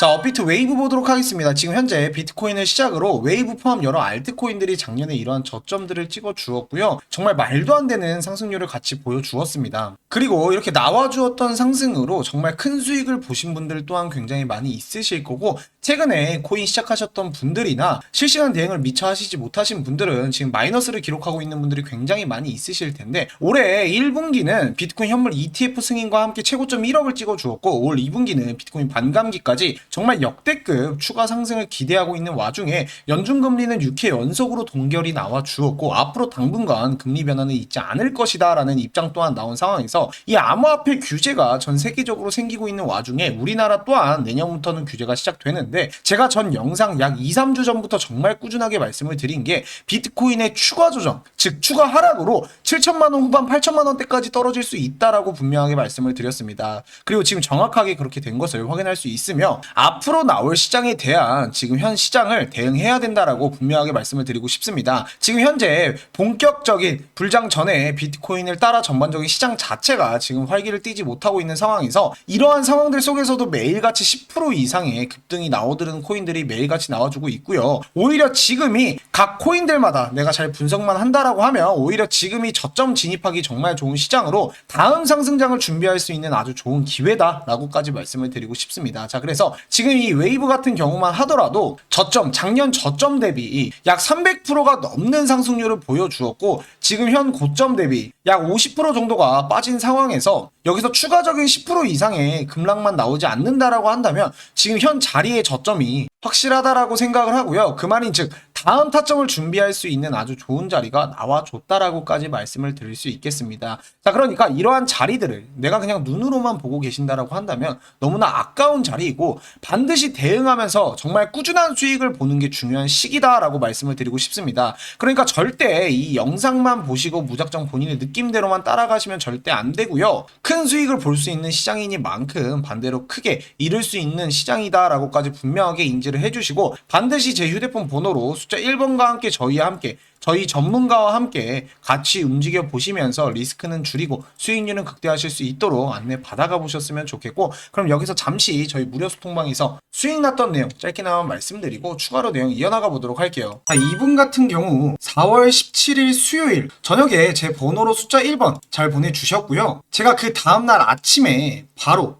자, 업비트 웨이브 보도록 하겠습니다. 지금 현재 비트코인을 시작으로 웨이브 포함 여러 알트코인들이 작년에 이러한 저점들을 찍어 주었고요. 정말 말도 안 되는 상승률을 같이 보여주었습니다. 그리고 이렇게 나와주었던 상승으로 정말 큰 수익을 보신 분들 또한 굉장히 많이 있으실 거고, 최근에 코인 시작하셨던 분들이나 실시간 대응을 미처 하시지 못하신 분들은 지금 마이너스를 기록하고 있는 분들이 굉장히 많이 있으실 텐데, 올해 1분기는 비트코인 현물 ETF 승인과 함께 최고점 1억을 찍어 주었고, 올 2분기는 비트코인 반감기까지 정말 역대급 추가 상승을 기대하고 있는 와중에 연준금리는 6회 연속으로 동결이 나와 주었고 앞으로 당분간 금리 변화는 있지 않을 것이다 라는 입장 또한 나온 상황에서 이 암호화폐 규제가 전 세계적으로 생기고 있는 와중에 우리나라 또한 내년부터는 규제가 시작되는데 제가 전 영상 약 2, 3주 전부터 정말 꾸준하게 말씀을 드린 게 비트코인의 추가 조정 즉 추가 하락으로 7천만 원 후반 8천만 원대까지 떨어질 수 있다라고 분명하게 말씀을 드렸습니다. 그리고 지금 정확하게 그렇게 된 것을 확인할 수 있으며 앞으로 나올 시장에 대한 지금 현 시장을 대응해야 된다라고 분명하게 말씀을 드리고 싶습니다. 지금 현재 본격적인 불장 전에 비트코인을 따라 전반적인 시장 자체가 지금 활기를 띠지 못하고 있는 상황에서 이러한 상황들 속에서도 매일같이 10% 이상의 급등이 나오드는 코인들이 매일같이 나와주고 있고요. 오히려 지금이 각 코인들마다 내가 잘 분석만 한다라고 하면 오히려 지금이 저점 진입하기 정말 좋은 시장으로 다음 상승장을 준비할 수 있는 아주 좋은 기회다라고까지 말씀을 드리고 싶습니다. 자, 그래서 지금 이 웨이브 같은 경우만 하더라도 저점, 작년 저점 대비 약 300%가 넘는 상승률을 보여주었고 지금 현 고점 대비 약 50% 정도가 빠진 상황에서 여기서 추가적인 10% 이상의 급락만 나오지 않는다라고 한다면 지금 현 자리의 저점이 확실하다라고 생각을 하고요. 그 말인 즉 다음 타점을 준비할 수 있는 아주 좋은 자리가 나와줬다라고까지 말씀을 드릴 수 있겠습니다. 자, 그러니까 이러한 자리들을 내가 그냥 눈으로만 보고 계신다라고 한다면 너무나 아까운 자리이고 반드시 대응하면서 정말 꾸준한 수익을 보는 게 중요한 시기다라고 말씀을 드리고 싶습니다. 그러니까 절대 이 영상만 보시고 무작정 본인의 느낌대로만 따라가시면 절대 안 되고요. 큰 수익을 볼 수 있는 시장이니만큼 반대로 크게 잃을 수 있는 시장이다라고까지 분명하게 인지를 해주시고 반드시 제 휴대폰 번호로 숫자 1번과 함께 저희와 함께 저희 전문가와 함께 같이 움직여 보시면서 리스크는 줄이고 수익률은 극대화하실 수 있도록 안내 받아가 보셨으면 좋겠고 그럼 여기서 잠시 저희 무료 소통방에서 수익 났던 내용 짧게나마 말씀드리고 추가로 내용 이어나가 보도록 할게요. 자, 이분 같은 경우 4월 17일 수요일 저녁에 제 번호로 숫자 1번 잘 보내주셨고요. 제가 그 다음날 아침에 바로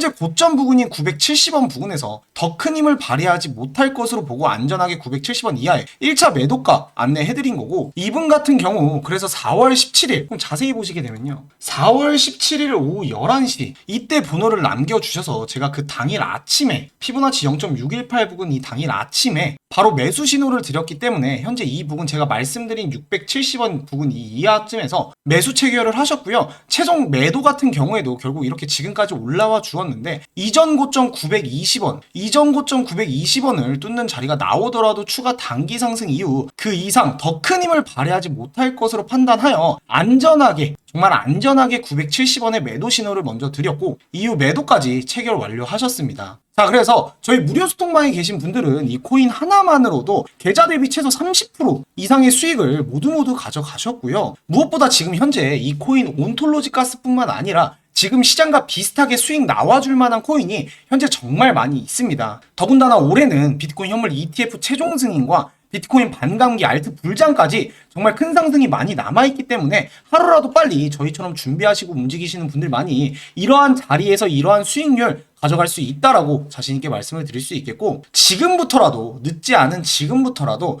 재 고점 부근인 970원 부근에서 더 큰 힘을 발휘하지 못할 것으로 보고 안전하게 970원 이하에 1차 매도가 안내해드린 거고 이분 같은 경우 그래서 4월 17일 그럼 자세히 보시게 되면요. 4월 17일 오후 11시 이때 번호를 남겨주셔서 제가 그 당일 아침에 피보나치 0.618 부근 이 당일 아침에 바로 매수 신호를 드렸기 때문에 현재 이 부분 제가 말씀드린 670원 부근 이 이하쯤에서 매수 체결을 하셨고요. 최종 매도 같은 경우에도 결국 이렇게 지금까지 올라와 주었 주었는데 이전 고점 920원, 이전 고점 920원을 뚫는 자리가 나오더라도 추가 단기 상승 이후 그 이상 더 큰 힘을 발휘하지 못할 것으로 판단하여 안전하게 정말 안전하게 970원의 매도 신호를 먼저 드렸고 이후 매도까지 체결 완료하셨습니다. 자, 그래서 저희 무료 소통방에 계신 분들은 이 코인 하나만으로도 계좌 대비 최소 30% 이상의 수익을 모두 모두 가져가셨고요. 무엇보다 지금 현재 이 코인 온톨로지 가스뿐만 아니라 지금 시장과 비슷하게 수익 나와줄 만한 코인이 현재 정말 많이 있습니다. 더군다나 올해는 비트코인 현물 ETF 최종 승인과 비트코인 반감기 알트 불장까지 정말 큰 상승이 많이 남아있기 때문에 하루라도 빨리 저희처럼 준비하시고 움직이시는 분들 많이 이러한 자리에서 이러한 수익률 가져갈 수 있다라고 자신있게 말씀을 드릴 수 있겠고 지금부터라도 늦지 않은 지금부터라도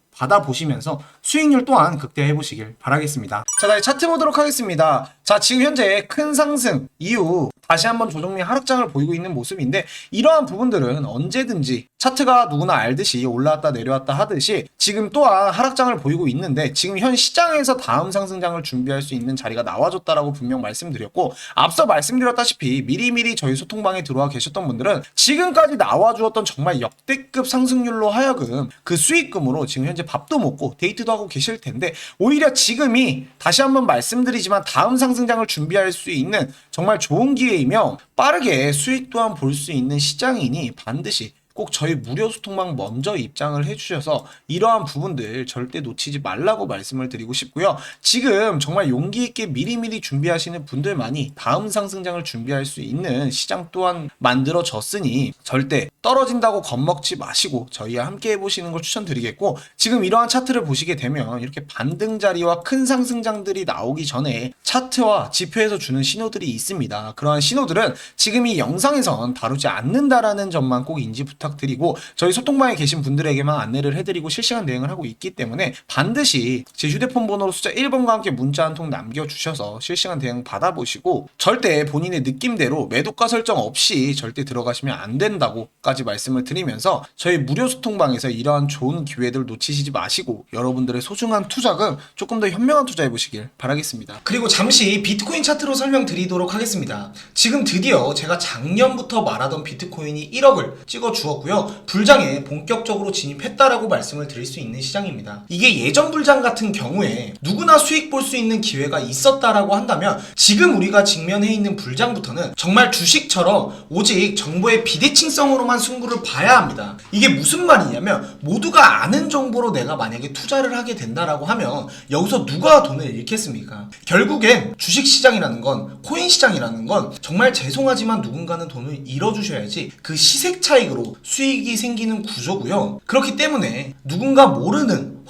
받아보시면서 수익률 또한 극대화해 보시길 바라겠습니다. 자, 다시 차트 보도록 하겠습니다. 자, 지금 현재 큰 상승 이후 다시 한번 조정리 하락장을 보이고 있는 모습인데 이러한 부분들은 언제든지 차트가 누구나 알듯이 올라왔다 내려왔다 하듯이 지금 또한 하락장을 보이고 있는데 지금 현 시장에서 다음 상승장을 준비할 수 있는 자리가 나와줬다라고 분명 말씀드렸고 앞서 말씀드렸다시피 미리미리 저희 소통방에 들어와 계셨던 분들은 지금까지 나와주었던 정말 역대급 상승률로 하여금 그 수익금으로 지금 현재 밥도 먹고 데이트도 하고 계실 텐데 오히려 지금이 다시 한번 말씀드리지만 다음 상승장을 준비할 수 있는 정말 좋은 기회이며 빠르게 수익 또한 볼 수 있는 시장이니 반드시 꼭 저희 무료 소통방 먼저 입장을 해주셔서 이러한 부분들 절대 놓치지 말라고 말씀을 드리고 싶고요. 지금 정말 용기 있게 미리미리 준비하시는 분들만이 다음 상승장을 준비할 수 있는 시장 또한 만들어졌으니 절대 떨어진다고 겁먹지 마시고 저희와 함께 해보시는 걸 추천드리겠고 지금 이러한 차트를 보시게 되면 이렇게 반등 자리와 큰 상승장들이 나오기 전에 차트와 지표에서 주는 신호들이 있습니다. 그러한 신호들은 지금 이 영상에선 다루지 않는다라는 점만 꼭 인지 부탁드 리고 저희 소통방에 계신 분들에게만 안내를 해드리고 실시간 대응을 하고 있기 때문에 반드시 제 휴대폰 번호로 숫자 1번과 함께 문자 한 통 남겨주셔서 실시간 대응 받아보시고 절대 본인의 느낌대로 매도가 설정 없이 절대 들어가시면 안 된다고까지 말씀을 드리면서 저희 무료 소통방에서 이러한 좋은 기회들 놓치시지 마시고 여러분들의 소중한 투자금 조금 더 현명한 투자해 보시길 바라겠습니다. 그리고 잠시 비트코인 차트로 설명드리도록 하겠습니다. 지금 드디어 제가 작년부터 말하던 비트코인이 1억을 찍어 주었 고요. 불장에 본격적으로 진입했다라고 말씀을 드릴 수 있는 시장입니다. 이게 예전 불장 같은 경우에 누구나 수익 볼 수 있는 기회가 있었다라고 한다면 지금 우리가 직면해 있는 불장부터는 정말 주식처럼 오직 정보의 비대칭성으로만 승부를 봐야 합니다. 이게 무슨 말이냐면 모두가 아는 정보로 내가 만약에 투자를 하게 된다라고 하면 여기서 누가 돈을 잃겠습니까? 결국엔 주식 시장이라는 건 코인 시장이라는 건 정말 죄송하지만 누군가는 돈을 잃어주셔야지 그 시색 차익으로 수익이 생기는 구조고요. 그렇기 때문에 누군가 모르는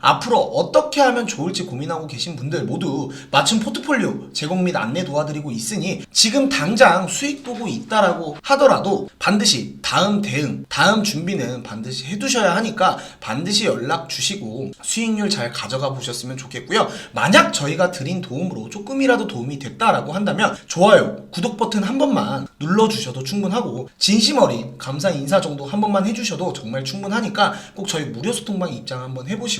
앞으로 어떻게 하면 좋을지 고민하고 계신 분들 모두 맞춤 포트폴리오 제공 및 안내 도와드리고 있으니 지금 당장 수익 보고 있다라고 하더라도 반드시 다음 대응, 다음 준비는 반드시 해두셔야 하니까 반드시 연락 주시고 수익률 잘 가져가 보셨으면 좋겠고요. 만약 저희가 드린 도움으로 조금이라도 도움이 됐다라고 한다면 좋아요, 구독 버튼 한 번만 눌러주셔도 충분하고 진심 어린 감사 인사 정도 한 번만 해주셔도 정말 충분하니까 꼭 저희 무료 소통방 입장 한번 해보시